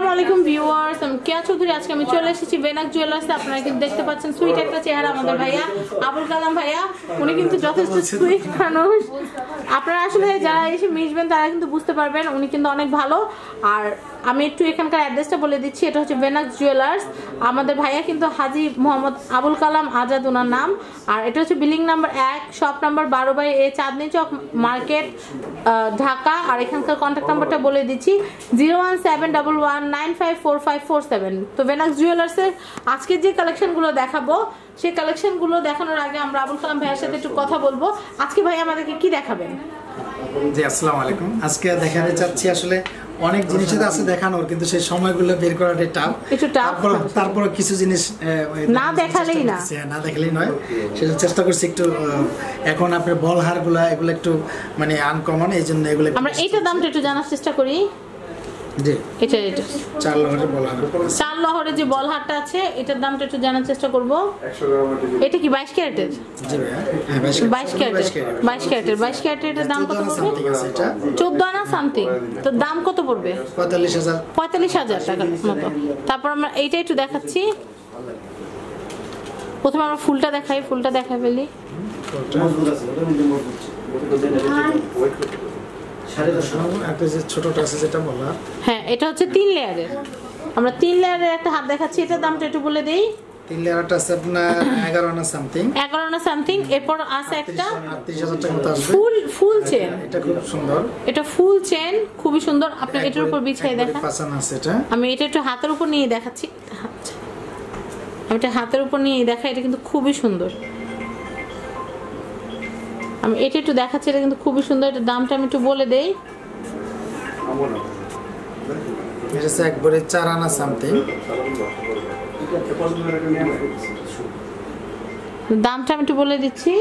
come আসসালামু আলাইকুম viewers, আমি কেয়া চৌধুরী। আজকে আমি চলে এসেছি বেনাক জুয়েলার্সে আপনারা কিন্তু দেখতে পাচ্ছেন সুইট একটা চেহারা আমাদের ভাইয়া, আবুল কালাম ভাইয়া। উনি কিন্তু যথেষ্ট সুইট মানুষ। আপনারা আসলে যারা এসে মিশবেন, তারা কিন্তু বুঝতে পারবেন উনি কিন্তু অনেক ভালো। আর আমি একটু এখানকার অ্যাড্রেসটা বলে দিচ্ছি, এটা হচ্ছে বেনাক জুয়েলার্স আমাদের ভাইয়া কিন্তু হাজি মোহাম্মদ আবুল কালাম আজাদ ওনার নাম। আর এটা হচ্ছে বিল্ডিং নাম্বার এক শপ নাম্বার বারো by A, Chandni Chowk market Dhaka. আর এখানকার কন্ট্যাক্ট নাম্বারটা বলে দিচ্ছি zero one seven double one nine five four five four seven তো বেনাক্স জুয়েলার্সের আজকে যে কালেকশনগুলো দেখাবো সেই কালেকশনগুলো দেখানোর আগে আমরা আবুল কালাম ভাইয়ের সাথে একটু কথা বলব। আজকে ভাই আমাদেরকে কি দেখাবেন? জি আসসালামু আলাইকুম। আজকে দেখাতে চাচ্ছি আসলে অনেক জিনিসই তো আছে দেখানোর কিন্তু সেই সময়গুলো বের করাটা টাফ একটু টাফ তারপর কিছু জিনিস না দেখালেই না। হ্যাঁ, না দেখালেই নয়। সেটা চেষ্টা করছি একটু এখন আপনার বল হারগুলা এগুলো একটু মানে আনকমন এই জন্য এগুলো আমরা এইটার দামটা একটু জানার চেষ্টা করি। এটা এটা। চার লহরের যে বল হারটা আছে এটার দামটা একটু জানার চেষ্টা করব। এটা কি বাইশ ক্যারেটের? জি ভাইয়া। হ্যাঁ বাইশ বাইশ ক্যারেটের। বাইশ ক্যারেটের। বাইশ ক্যারেটের দাম কত পড়বে? আনা সামথিং। তো দাম কত পড়বে? পঁয়তাল্লিশ হাজার। পঁয়তাল্লিশ হাজার টাকার মতো। তারপর আমরা এইটা একটু দেখাচ্ছি। প্রথমে আমরা ফুলটা দেখাই। ফুলটা দেখাই ফেলি একটা যে ছোটটা আছে যেটা বলার হ্যাঁ এটা হচ্ছে তিন লেয়ারের। আমরা তিন লেয়ারের একটা হাত দেখাচ্ছি এটার দামটা একটু বলে দেই। তিন লেয়ারটা আছে আপনার এগারো আনা সামথিং এগারো আনা সামথিং এরপর আছে একটা ফুল ফুল চেন এটা খুব সুন্দর। এটা ফুল চেন খুবই সুন্দর। আপনি এটার উপর বিছাই দেখা। আছে এটা। আমি এটা একটু হাতের উপর নিয়ে দেখাচ্ছি। আমি এটা হাতের উপর নিয়ে দেখা এটা কিন্তু খুবই সুন্দর। আমি এটা একটু দেখাচ্ছি এটা কিন্তু খুবই সুন্দর এটা দামটা আমি একটু বলে দেই। এটা হচ্ছে একবারে চার আনা সামথিং। দামটা আমি একটু বলে দিচ্ছি।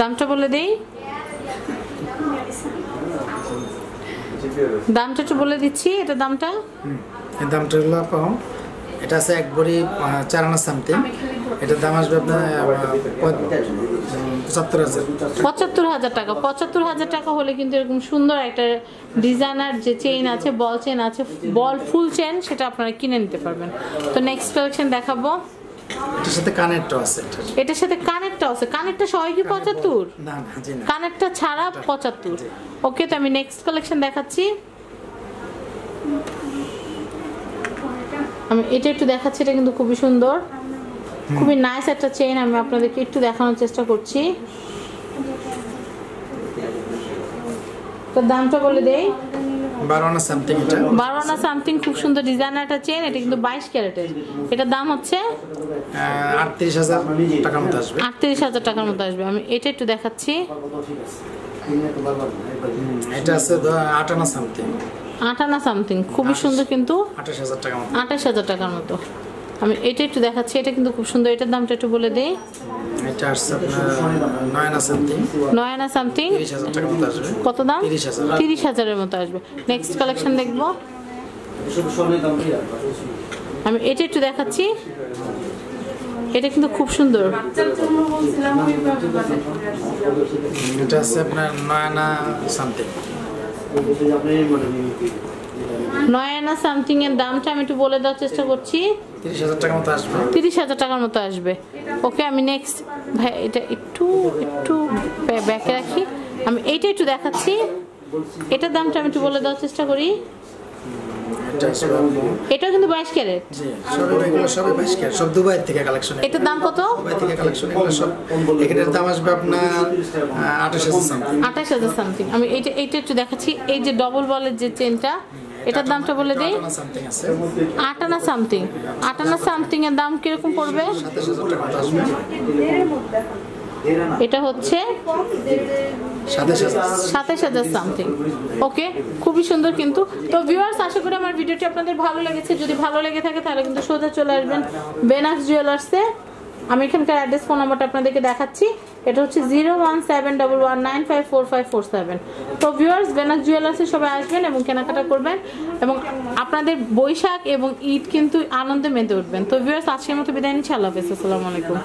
দামটা বলে দেই। দামটা একটু বলে দিচ্ছি এটা দামটা। দামটা হলো এটা আছে এক আহ, চার আনা সামথিং এটার দাম আসবে আপনার পঁচাত্তর হাজার। পঁচাত্তর হাজার টাকা। পঁচাত্তর হাজার টাকা হলে কিন্তু এরকম সুন্দর একটা ডিজাইনার যে চেইন আছে বল চেন আছে বল ফুল চেন সেটা আপনারা কিনে নিতে পারবেন। তো নেক্সট কালেকশন দেখাবো। এটার সাথে কানেরটা আছে এটার। সাথে কানেরটা আছে। কানেরটা সবাই কি পঁচাত্তর? না না জি না। কানেরটা ছাড়া পঁচাত্তর। ওকে তো আমি নেক্সট কালেকশন দেখাচ্ছি। আমি এটা একটু দেখাচ্ছি এটা কিন্তু খুবই সুন্দর। খুবই নাইস একটা চেইন আমি আপনাদেরকে একটু দেখানোর চেষ্টা করছি। তো দামটা বলে দেই। সামথিং এটা। বারো সামথিং খুব সুন্দর ডিজাইনার একটা চেন এটা কিন্তু বাইশ ক্যারেটের। এটার দাম হচ্ছে আটত্রিশ হাজার টাকার মতো আসবে। আটত্রিশ হাজার টাকার মতো আসবে। আমি এটা একটু দেখাচ্ছি। এটা আছে দ- সামথিং আট আনা সামথিং। খুবই সুন্দর কিন্তু আঠাশ হাজার টাকার মতো। আঠাশ হাজার টাকার মতো। আমি এটা একটু দেখাচ্ছি এটা কিন্তু খুব সুন্দর। এটার দামটা একটু বলে দেই। এটা আসছে আপনার নয় আনা সামথিং? কত দাম? তিরিশ হাজারের মতো আসবে। নেক্সট কালেকশন দেখব। আমি এটা একটু দেখাচ্ছি। এটা কিন্তু খুব সুন্দর। এটা আছে আপনার নয় আনা সামথিং। নয় আনা সামথিং এর দামটা আমি একটু বলে দেওয়ার চেষ্টা করছি। তিরিশ হাজার টাকার মতো আসবে। তিরিশ হাজার টাকার মতো আসবে ওকে, আমি নেক্সট ভাই, এটা একটু একটু ব্যাকে রাখি। আমি এইটা একটু দেখাচ্ছি। এটার দামটা আমি একটু বলে দেওয়ার চেষ্টা করি। এটা এটা কিন্তু বাইশ ক্যারেট। জি এগুলো ক্যারেট। সব দুবাই থেকে কালেকশন এটার দাম কত? দুবাই থেকে কালেকশন এগুলো সব এখানের দাম আসবে আপনার আঠাশ হাজার সামথিং আঠাশ হাজার সামথিং আমি এইটা এইটা একটু দেখাচ্ছি। এই যে ডবল বলের যে চেনটা এটার দামটা বলে দেই। সামথিং আছে। আটানা সামথিং আটানা সামথিং এর দাম কীরকম পড়বে? এটা হচ্ছে সাতাশ হাজার সামথিং। ওকে? খুবই সুন্দর কিন্তু। তো ভিউয়ার্স আশা করি আমার ভিডিওটি আপনাদের ভালো লেগেছে। যদি ভালো লেগে থাকে, তাহলে কিন্তু সোজা চলে আসবেন বেনাক্স জুয়েলার্সে আমি এখানকার অ্যাড্রেস ফোন নাম্বারটা আপনাদেরকে দেখাচ্ছি। এটা হচ্ছে zero one seven double one nine five four five four seven তো ভিউয়ার্স বেনাক্স জুয়েলার্সে সবাই আসবেন এবং কেনাকাটা করবেন এবং আপনাদের বৈশাখ এবং ঈদ কিন্তু আনন্দে মেতে উঠবেন। তো ভিউয়ার্স আজকের মতো বিদায় নিচ্ছি। আল্লাহ হাফেজ। আসসালামু আলাইকুম।